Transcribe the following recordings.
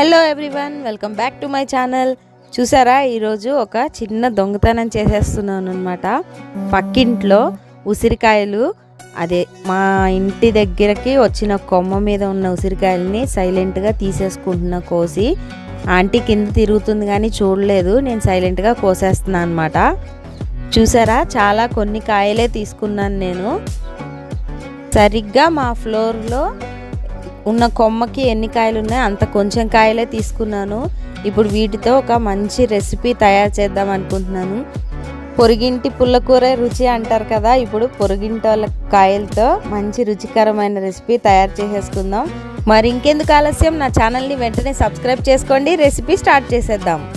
Hello everyone welcome back to my channel. చూసారా ఈరోజు ఒక చిన్న దొంగతనం చేసేస్తున్నాను అనమాట పక్కింట్లో ఉసిరికాయలు అదే మా ఇంటి దగ్గరకి వచ్చిన కొమ్మ మీద ఉన్న ఉసిరికాయలని సైలెంట్గా తీసేసుకుంటున్నా కోసి ఆంటీ కింద తిరుగుతుంది కానీ చూడలేదు నేను సైలెంట్గా కోసేస్తున్నాను అనమాట చూసారా చాలా కొన్ని కాయలే తీసుకున్నాను నేను. సరిగ్గా మా ఫ్లోర్లో ఉన్న కొమ్మకి ఎన్ని కాయలు ఉన్నాయో అంత కొంచెం కాయలే తీసుకున్నాను. ఇప్పుడు వీటితో ఒక మంచి రెసిపీ తయారు చేద్దాం అనుకుంటున్నాను. పొరిగింటి పుల్లకూర రుచి అంటారు కదా ఇప్పుడు పొరిగింటి వాళ్ళ కాయలతో మంచి రుచికరమైన రెసిపీ తయారు చేసేసుకుందాం. మరి ఇంకెందుకు ఆలస్యం? నా ఛానల్ని వెంటనే సబ్స్క్రైబ్ చేసుకోండి. రెసిపీ స్టార్ట్ చేసేద్దాం.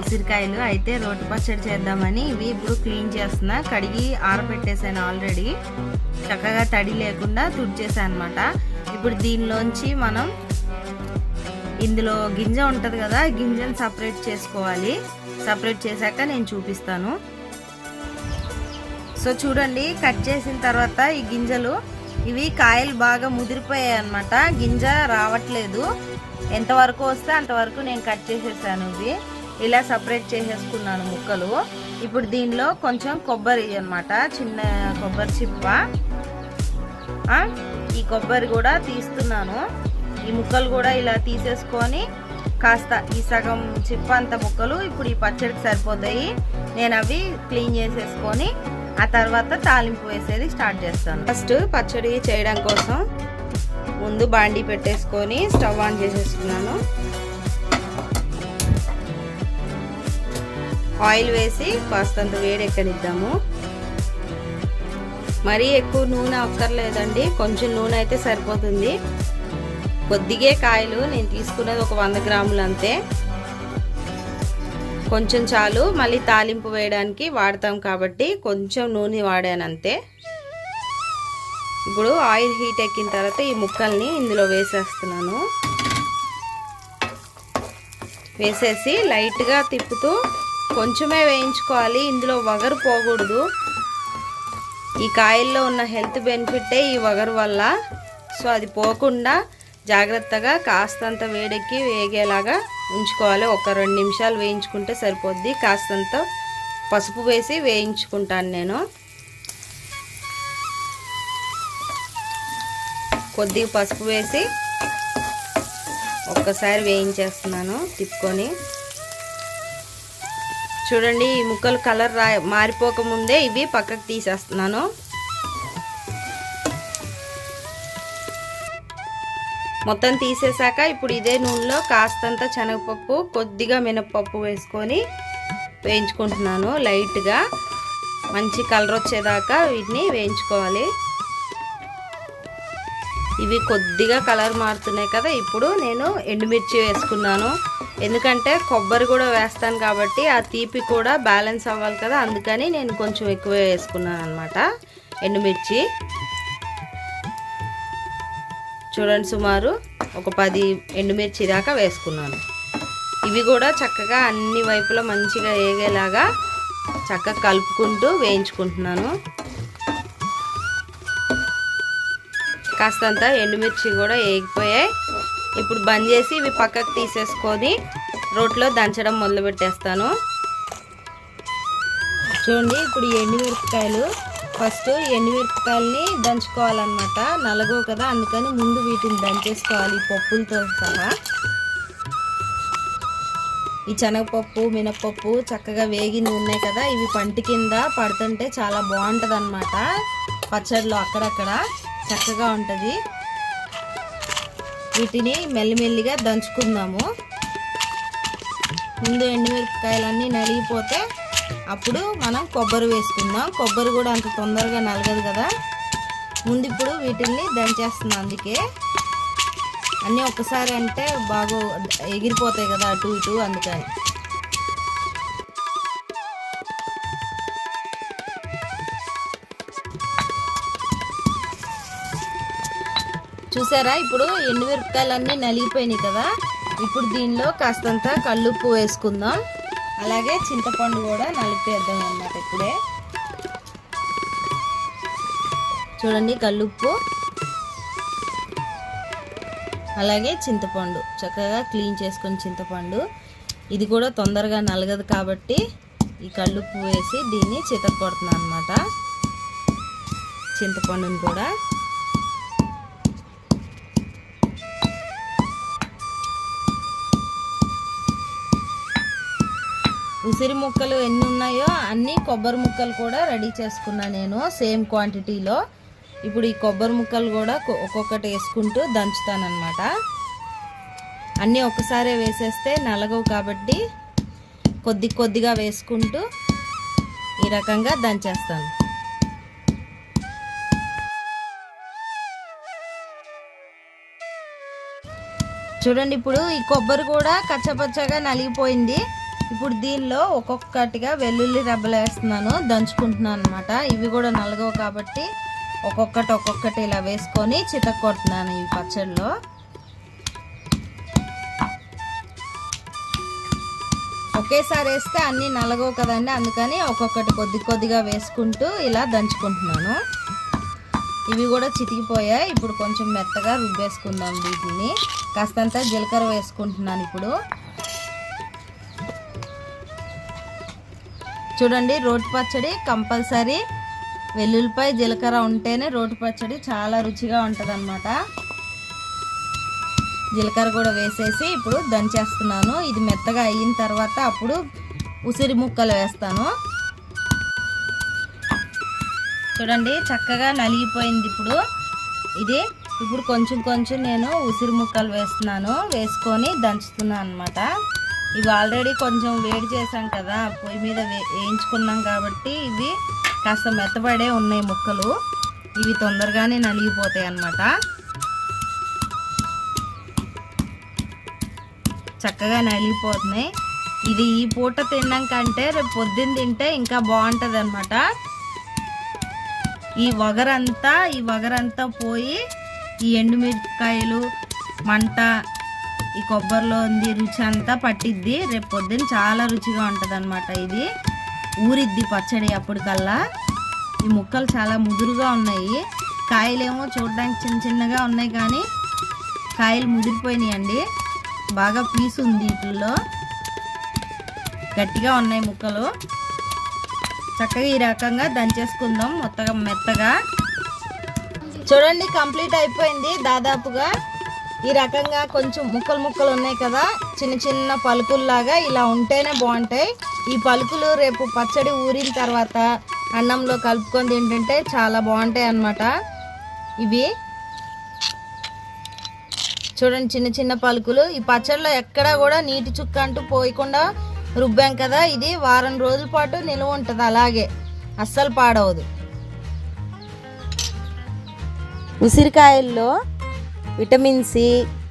ఉసిరికాయలు అయితే రోటి పచ్చడి చేద్దామని ఇవి ఇప్పుడు క్లీన్ చేస్తున్నా. కడిగి ఆరబెట్టేసాను ఆల్రెడీ. చక్కగా తడి లేకుండా తుడిచేసాను అనమాట ఇప్పుడు దీనిలోంచి మనం ఇందులో గింజ ఉంటుంది కదా గింజను సపరేట్ చేసుకోవాలి. సపరేట్ చేశాక నేను చూపిస్తాను. సో చూడండి కట్ చేసిన తర్వాత ఈ గింజలు ఇవి కాయలు బాగా ముదిరిపోయాయి అనమాట గింజ రావట్లేదు. ఎంతవరకు వస్తే అంతవరకు నేను కట్ చేసేసాను ఇవి. ఇలా సపరేట్ చేసేసుకున్నాను ముక్కలు. ఇప్పుడు దీనిలో కొంచెం కొబ్బరి అనమాట చిన్న కొబ్బరి చిప్ప. ఈ కొబ్బరి కూడా తీస్తున్నాను. ఈ ముక్కలు కూడా ఇలా తీసేసుకొని కాస్త ఈ సగం చిప్పంత ముక్కలు ఇప్పుడు ఈ పచ్చడికి సరిపోతాయి. నేను అవి క్లీన్ చేసేసుకొని ఆ తర్వాత తాలింపు వేసేది స్టార్ట్ చేస్తాను. ఫస్ట్ పచ్చడి చేయడం కోసం ముందు బాండీ పెట్టేసుకొని స్టవ్ ఆన్ చేసేసుకున్నాను. ఆయిల్ వేసి కాస్తంత వేడెక్కనిద్దాము. మరీ ఎక్కువ నూనె అక్కర్లేదండి కొంచెం నూనె అయితే సరిపోతుంది. కొద్దిగే కాయలు నేను తీసుకున్నది ఒక వంద గ్రాములు అంతే. కొంచెం చాలు మళ్ళీ తాలింపు వేయడానికి వాడతాం కాబట్టి కొంచెం నూనె వాడాను అంతే. ఇప్పుడు ఆయిల్ హీట్ ఎక్కిన తర్వాత ఈ ముక్కల్ని ఇందులో వేసేస్తున్నాను. వేసేసి లైట్గా తిప్పుతూ కొంచెమే వేయించుకోవాలి. ఇందులో వగరు పోకూడదు. ఈ కాయల్లో ఉన్న హెల్త్ బెనిఫిటే ఈ వగరు వల్ల. సో అది పోకుండా జాగ్రత్తగా కాస్తంత వేడెక్కి వేగేలాగా ఉంచుకోవాలి. ఒక రెండు నిమిషాలు వేయించుకుంటే సరిపోద్ది. కాస్తంత పసుపు వేసి వేయించుకుంటాను నేను. కొద్దిగా పసుపు వేసి ఒక్కసారి వేయించేస్తున్నాను తిప్పుకొని. చూడండి ఈ ముక్కలు కలర్ రా మారిపోకముందే ఇవి పక్కకు తీసేస్తున్నాను. మొత్తం తీసేసాక ఇప్పుడు ఇదే నూనెలో కాస్తంత శనగపప్పు కొద్దిగా మినప్పప్పు వేసుకొని వేయించుకుంటున్నాను లైట్గా. మంచి కలర్ వచ్చేదాకా వీటిని వేయించుకోవాలి. ఇవి కొద్దిగా కలర్ మారుతున్నాయి కదా ఇప్పుడు నేను ఎండుమిర్చి వేసుకున్నాను. ఎందుకంటే కొబ్బరి కూడా వేస్తాను కాబట్టి ఆ తీపి కూడా బ్యాలెన్స్ అవ్వాలి కదా అందుకని నేను కొంచెం ఎక్కువ వేసుకున్నాను అనమాట ఎండుమిర్చి. చూడండి సుమారు ఒక పది ఎండుమిర్చి దాకా వేసుకున్నాను. ఇవి కూడా చక్కగా అన్ని వైపులా మంచిగా వేగేలాగా చక్కగా కలుపుకుంటూ వేయించుకుంటున్నాను. కాస్తంత ఎండుమిర్చి కూడా వేగిపోయాయి. ఇప్పుడు బంద్ చేసి ఇవి పక్కకు తీసేసుకొని రోట్లో దంచడం మొదలు పెట్టేస్తాను. చూడండి ఇప్పుడు ఈ ఎండుమిరపకాయలు ఫస్ట్ ఎండుమిరపకాయలని దంచుకోవాలన్నమాట. నలగో కదా అందుకని ముందు వీటిని దంచేసుకోవాలి పప్పులతో సహా. ఈ శనగపప్పు మినపప్పు చక్కగా వేగిన ఉన్నాయి కదా ఇవి పంటి కింద పడుతుంటే చాలా బాగుంటుంది అనమాట పచ్చడిలో అక్కడక్కడ చక్కగా ఉంటుంది. వీటిని మెల్లిమెల్లిగా దంచుకుందాము. ముందు ఎండుమిరపకాయలన్నీ నలిగిపోతే అప్పుడు మనం కొబ్బరి వేసుకుందాం. కొబ్బరి కూడా అంత తొందరగా నలగదు కదా. ముందు ఇప్పుడు వీటిని దంచేస్తున్నాం అందుకే. అన్నీ ఒక్కసారి అంటే బాగా ఎగిరిపోతాయి కదా అటు ఇటు అందుకని. చూసారా? ఇప్పుడు ఎండుమిరపకాయలన్నీ నలిగిపోయినాయి కదా? ఇప్పుడు దీనిలో కాస్తంత కల్లుప్పు వేసుకుందాం. అలాగే చింతపండు కూడా నలిపేద్దాం అన్నమాట ఇప్పుడే. చూడండి కల్లుప్పు. అలాగే చింతపండు. చక్కగా క్లీన్ చేసుకుని చింతపండు. ఇది కూడా తొందరగా నలగదు కాబట్టి ఈ కళ్ళుప్పు వేసి దీన్ని చితకొడుతున్నాను అనమాట చింతపండుని కూడా. ఉసిరి ముక్కలు ఎన్ని ఉన్నాయో అన్ని కొబ్బరి ముక్కలు కూడా రెడీ చేసుకున్నా నేను సేమ్ క్వాంటిటీలో. ఇప్పుడు ఈ కొబ్బరి ముక్కలు కూడా ఒక్కొక్కటి వేసుకుంటూ దంచుతానమాట అన్నీ ఒకసారే వేసేస్తే నలగవు కాబట్టి కొద్ది కొద్దిగా వేసుకుంటూ ఈ రకంగా దంచేస్తాను. చూడండి ఇప్పుడు ఈ కొబ్బరి కూడా కచ్చపచ్చగా నలిగిపోయింది. ఇప్పుడు దీనిలో ఒక్కొక్కటిగా వెల్లుల్లి రెబ్బలు వేస్తున్నాను దంచుకుంటున్నాను అనమాట ఇవి కూడా నలగవు కాబట్టి ఒక్కొక్కటి ఒక్కొక్కటి ఇలా వేసుకొని చితక్కొడుతున్నాను ఈ పచ్చడిలో. ఒకేసారి వేస్తే అన్నీ నలగవు కదండి అందుకని ఒక్కొక్కటి కొద్ది కొద్దిగా వేసుకుంటూ ఇలా దంచుకుంటున్నాను. ఇవి కూడా చితికిపోయాయి ఇప్పుడు కొంచెం మెత్తగా రుబ్బేసుకుందాం వీటిని. కాస్తంత జీలకర్ర వేసుకుంటున్నాను ఇప్పుడు. చూడండి రోటి పచ్చడి కంపల్సరీ. వెల్లుల్లిపాయ జీలకర్ర ఉంటేనే రోటి పచ్చడి చాలా రుచిగా ఉంటుంది జీలకర్ర కూడా వేసేసి ఇప్పుడు దంచేస్తున్నాను. ఇది మెత్తగా అయిన తర్వాత అప్పుడు ఉసిరి ముక్కలు వేస్తాను. చూడండి చక్కగా నలిగిపోయింది ఇప్పుడు. ఇది ఇప్పుడు కొంచెం కొంచెం నేను ఉసిరి ముక్కలు వేస్తున్నాను. వేసుకొని దంచుతున్నాను అనమాట ఇవి ఆల్రెడీ కొంచెం వేడి చేసాం కదా పొయ్యి మీద వే- వేయించుకున్నాం కాబట్టి ఇవి కాస్త మెత్తబడే ఉన్నాయి ముక్కలు. ఇవి తొందరగానే నలిగిపోతాయి అన్నమాట. చక్కగా నలిగిపోతున్నాయి. ఇది ఈ పూట తిన్నాం కంటే రేపు పొద్దున్న తింటే ఇంకా బాగుంటుంది అనమాట ఈ వగరంతా ఈ వగరంతా పోయి ఈ ఎండుమిరపకాయలు మంట ఈ కొబ్బరిలో ఉంది రుచి అంతా పట్టిద్ది. రేపు పొద్దున్న చాలా రుచిగా ఉంటుంది అనమాట ఇది. ఊరిద్ది పచ్చడి అప్పటికల్లా. ఈ ముక్కలు చాలా ముదురుగా ఉన్నాయి. కాయలేమో చూడడానికి చిన్న చిన్నగా ఉన్నాయి కానీ కాయలు ముదిరిపోయినాయి అండి బాగా పీసు ఉంది వీటిల్లో గట్టిగా ఉన్నాయి ముక్కలు. చక్కగా ఈ రకంగా దంచేసుకుందాం. మొత్తగా మెత్తగా. చూడండి కంప్లీట్ అయిపోయింది దాదాపుగా. ఈ రకంగా కొంచెం ముక్కలు ముక్కలు ఉన్నాయి కదా చిన్న చిన్న పలుకుల్లాగా ఇలా ఉంటేనే బాగుంటాయి. ఈ పలుకులు రేపు పచ్చడి ఊరిన తర్వాత అన్నంలో కలుపుకొని తింటుంటే చాలా బాగుంటాయి అన్నమాట. ఇవి చూడండి చిన్న చిన్న పలుకులు. ఈ పచ్చడిలో ఎక్కడా కూడా నీటి చుక్క అంటూ పోయకుండా రుబ్బాం కదా. ఇది వారం రోజుల పాటు నిల్వ ఉంటుంది అలాగే అస్సలు పాడవదు. ఉసిరికాయల్లో vitamin C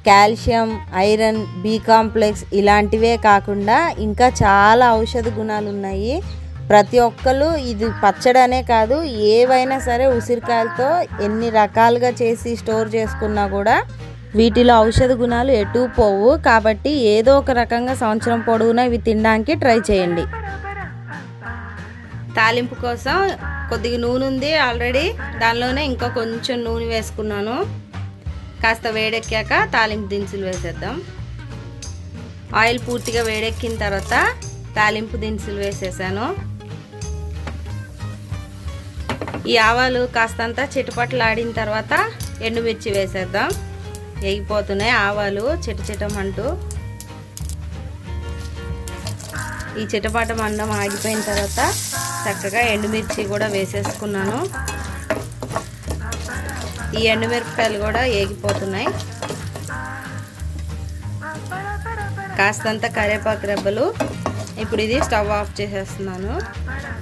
calcium iron B complex ఇలాంటివే కాకుండా ఇంకా చాలా ఔషధ గుణాలు ఉన్నాయి ప్రతి ఒక్కరు ఇది పచ్చడనే కాదు ఏవైనా సరే ఉసిరికాయలతో ఎన్ని రకాలుగా చేసి స్టోర్ చేసుకున్నా కూడా వీటిలో ఔషధ గుణాలు ఎటు పోవు. కాబట్టి ఏదో ఒక రకంగా సంవత్సరం పొడవునా ఇవి తినడానికి ట్రై చేయండి. తాలింపు కోసం కొద్దిగా నూనె ఉంది ఆల్రెడీ. దానిలోనే ఇంకా కొంచెం నూనె వేసుకున్నాను. కాస్త వేడెక్కాక తాలింపు దినుసులు వేసేద్దాం. ఆయిల్ పూర్తిగా వేడెక్కిన తర్వాత తాలింపు దినుసులు వేసేసాను. ఈ ఆవాలు కాస్తంత ఆడిన తర్వాత ఎండుమిర్చి వేసేద్దాం. ఎగిపోతున్నాయి ఆవాలు చిటచిటమంటూ ఈ చిటపాట మండం ఆగిపోయిన తర్వాత చక్కగా ఎండుమిర్చి కూడా వేసేసుకున్నాను. ఈ ఎండుమిరపకాయలు కూడా ఏగిపోతున్నాయి. కాస్తంత కరివేపాకు రెబ్బలు. ఇప్పుడు ఇది స్టవ్ ఆఫ్ చేసేస్తున్నాను.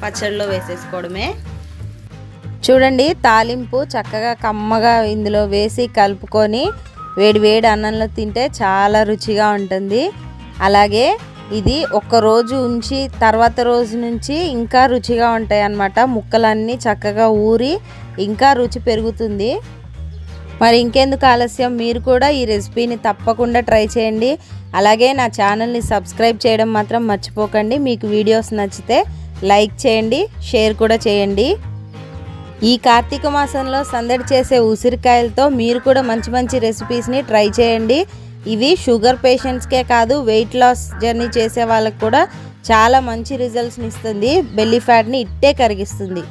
పచ్చడిలో వేసేసుకోవడమే. చూడండి తాలింపు చక్కగా కమ్మగా ఇందులో వేసి కలుపుకొని వేడి వేడి అన్నంలో తింటే చాలా రుచిగా ఉంటుంది. అలాగే ఇది ఒక్కరోజు ఉంచి తర్వాత రోజు నుంచి ఇంకా రుచిగా ఉంటాయి అన్నమాట ముక్కలన్నీ చక్కగా ఊరి ఇంకా రుచి పెరుగుతుంది. మరి ఇంకెందుకు ఆలస్యం? మీరు కూడా ఈ రెసిపీని తప్పకుండా ట్రై చేయండి. అలాగే నా ఛానల్ని సబ్స్క్రైబ్ చేయడం మాత్రం మర్చిపోకండి. మీకు వీడియోస్ నచ్చితే లైక్ చేయండి షేర్ కూడా చేయండి. ఈ కార్తీక మాసంలో సందడి చేసే ఉసిరికాయలతో మీరు కూడా మంచి మంచి రెసిపీస్ని ట్రై చేయండి. ఇవి షుగర్ పేషెంట్స్కే కాదు వెయిట్ లాస్ జర్నీ చేసే వాళ్ళకి కూడా చాలా మంచి రిజల్ట్స్ని ఇస్తుంది. బెల్లీ ఫ్యాట్ని ఇట్టే కరిగిస్తుంది.